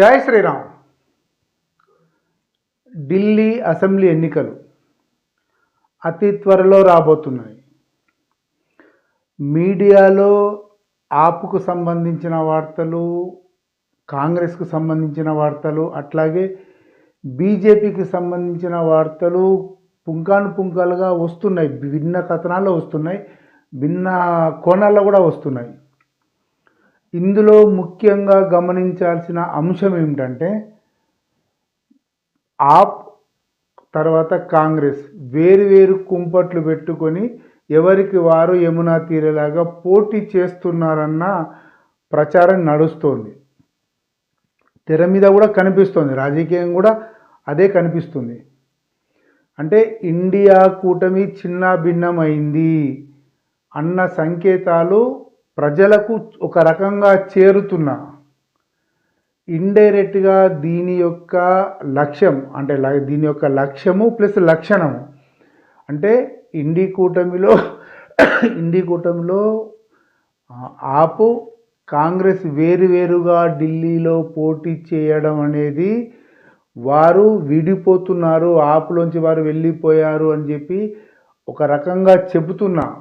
జై శ్రీరామ్. ఢిల్లీ అసెంబ్లీ ఎన్నికలు అతి త్వరలో రాబోతున్నాయి. మీడియాలో ఆపుకు సంబంధించిన వార్తలు కాంగ్రెస్కు సంబంధించిన వార్తలు అట్లాగే బీజేపీకి సంబంధించిన వార్తలు పుంకాను పుంకాలుగా వస్తున్నాయి. భిన్న కథనాల్లో వస్తున్నాయి. భిన్న కోణాల్లో కూడా వస్తున్నాయి. ఇందులో ముఖ్యంగా గమనించాల్సిన అంశం ఏమిటంటే ఆప్ తర్వాత కాంగ్రెస్ వేరు వేరు కుంపట్లు పెట్టుకొని ఎవరికి వారు యమునా తీరేలాగా పోటీ చేస్తున్నారన్న ప్రచారం నడుస్తోంది. తెర మీద కూడా కనిపిస్తోంది రాజకీయం కూడా అదే కనిపిస్తుంది. అంటే ఇండియా కూటమి చిన్న భిన్నమైంది అన్న సంకేతాలు ప్రజలకు ఒక రకంగా చేరుతున్న ఇండైరెక్ట్గా దీని యొక్క లక్ష్యం అంటే ల- దీని యొక్క లక్ష్యము ప్లస్ లక్షణము. అంటే ఇండి కూటమిలో ఇండి కూటమిలో ఆపు కాంగ్రెస్ వేరువేరుగా ఢిల్లీలో పోటీ చేయడం అనేది వారు విడిపోతున్నారు ఆపులోంచి వారు వెళ్ళిపోయారు అని చెప్పి ఒక రకంగా చెబుతున్నా.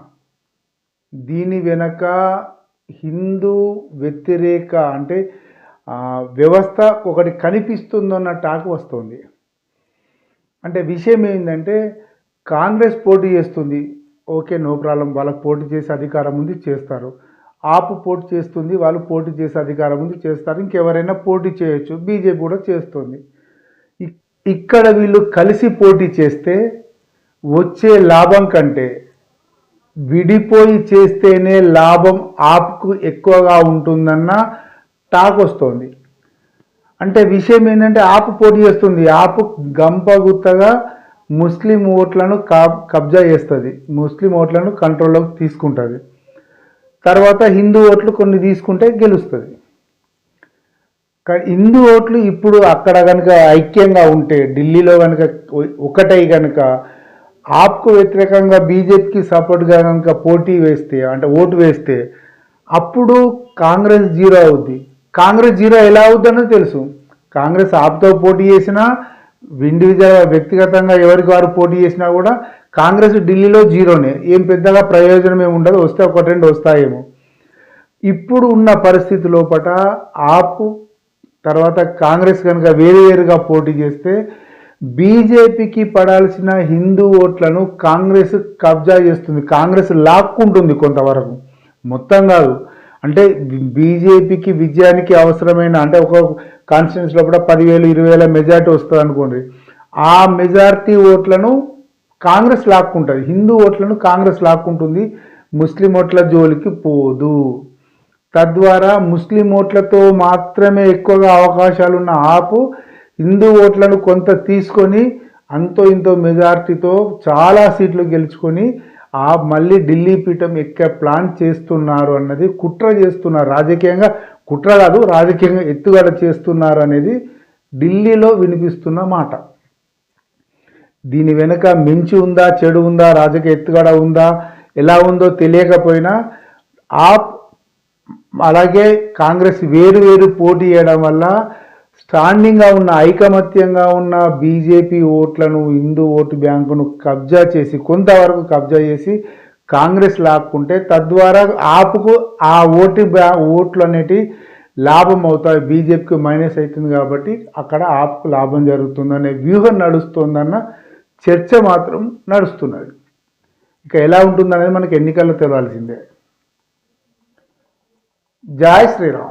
దీని వెనక హిందూ వ్యతిరేక అంటే వ్యవస్థ ఒకటి కనిపిస్తుందన్న టాక్ వస్తుంది. అంటే విషయం ఏంటంటే కాంగ్రెస్ పోటీ చేస్తుంది. Okay no problem. వాళ్ళకి పోటీ చేసే అధికారం ఉంది చేస్తారు. ఆపు పోటీ చేస్తుంది వాళ్ళు పోటీ చేసే అధికారం ఉంది చేస్తారు. ఇంకెవరైనా పోటీ చేయొచ్చు. బీజేపీ కూడా చేస్తుంది. ఇక్కడ వీళ్ళు కలిసి పోటీ చేస్తే వచ్చే లాభం కంటే విడిపోయి చేస్తేనే లాభం ఆప్కు ఎక్కువగా ఉంటుందన్న టాక్ వస్తుంది. అంటే విషయం ఏంటంటే ఆపు పోటీ చేస్తుంది. ఆపు గంపగుత్తగా ముస్లిం ఓట్లను కబ్జా చేస్తుంది. ముస్లిం ఓట్లను కంట్రోల్లోకి తీసుకుంటుంది. తర్వాత హిందూ ఓట్లు కొన్ని తీసుకుంటే గెలుస్తుంది. కానీ హిందూ ఓట్లు ఇప్పుడు అక్కడ కనుక ఐక్యంగా ఉంటే ఢిల్లీలో కనుక ఒకటై కనుక ఆప్కు వ్యతిరేకంగా బీజేపీకి సపోర్ట్గా కనుక పోటీ వేస్తే అంటే ఓటు వేస్తే అప్పుడు కాంగ్రెస్ జీరో అవుద్ది. కాంగ్రెస్ జీరో ఎలా అవుద్దనో తెలుసు. కాంగ్రెస్ ఆప్తో పోటీ చేసినా ఇండివిజువల్ వ్యక్తిగతంగా ఎవరికి వారు పోటీ చేసినా కూడా కాంగ్రెస్ ఢిల్లీలో జీరోనే. ఏం పెద్దగా ప్రయోజనం ఏమి ఉండదు. వస్తే ఒక రెండు వస్తాయేమో. ఇప్పుడు ఉన్న పరిస్థితి లోపట ఆపు తర్వాత కాంగ్రెస్ కనుక వేరు వేరుగా పోటీ చేస్తే బీజేపీకి పడాల్సిన హిందూ ఓట్లను కాంగ్రెస్ కబ్జా చేస్తుంది. కాంగ్రెస్ లాక్కుంటుంది కొంతవరకు. మొత్తం కాదు. అంటే బీజేపీకి విజయానికి అవసరమైన అంటే ఒక కాన్స్టిట్యూన్స్ లోపల పదివేలు ఇరవై వేల మెజార్టీ వస్తుంది అనుకోండి. ఆ మెజార్టీ ఓట్లను కాంగ్రెస్ లాక్కుంటుంది. హిందూ ఓట్లను కాంగ్రెస్ లాక్కుంటుంది. ముస్లిం ఓట్ల జోలికి పోదు. తద్వారా ముస్లిం ఓట్లతో మాత్రమే ఎక్కువగా అవకాశాలున్న ఆపు హిందూ ఓట్లను కొంత తీసుకొని అంతో ఇంతో మెజార్టీతో చాలా సీట్లు గెలుచుకొని ఆ మళ్ళీ ఢిల్లీ పీఠం ఎక్కే ప్లాన్ చేస్తున్నారు అన్నది కుట్ర చేస్తున్నారు. రాజకీయంగా కుట్ర కాదు రాజకీయంగా ఎత్తుగడ చేస్తున్నారు అనేది ఢిల్లీలో వినిపిస్తున్న మాట. దీని వెనుక మించి ఉందా చెడు ఉందా రాజకీయ ఎత్తుగడ ఉందా ఎలా ఉందో తెలియకపోయినా ఆ అలాగే కాంగ్రెస్ వేరు వేరు పోటీ చేయడం వల్ల స్టాండింగ్గా ఉన్న ఐకమత్యంగా ఉన్న బీజేపీ ఓట్లను హిందూ ఓటు బ్యాంకును కబ్జా చేసి కొంతవరకు కబ్జా చేసి కాంగ్రెస్ లాక్కుంటే తద్వారా ఆపుకు ఆ ఓటు బ్యా ఓట్లు అనేటివి లాభం అవుతాయి. బీజేపీకి మైనస్ అవుతుంది కాబట్టి అక్కడ ఆపుకు లాభం జరుగుతుందనే వ్యూహం నడుస్తుందన్న చర్చ మాత్రం నడుస్తున్నది. ఇక ఎలా ఉంటుందనేది మనకి ఎన్నికల్లో తెలవాల్సిందే. జై శ్రీరామ్.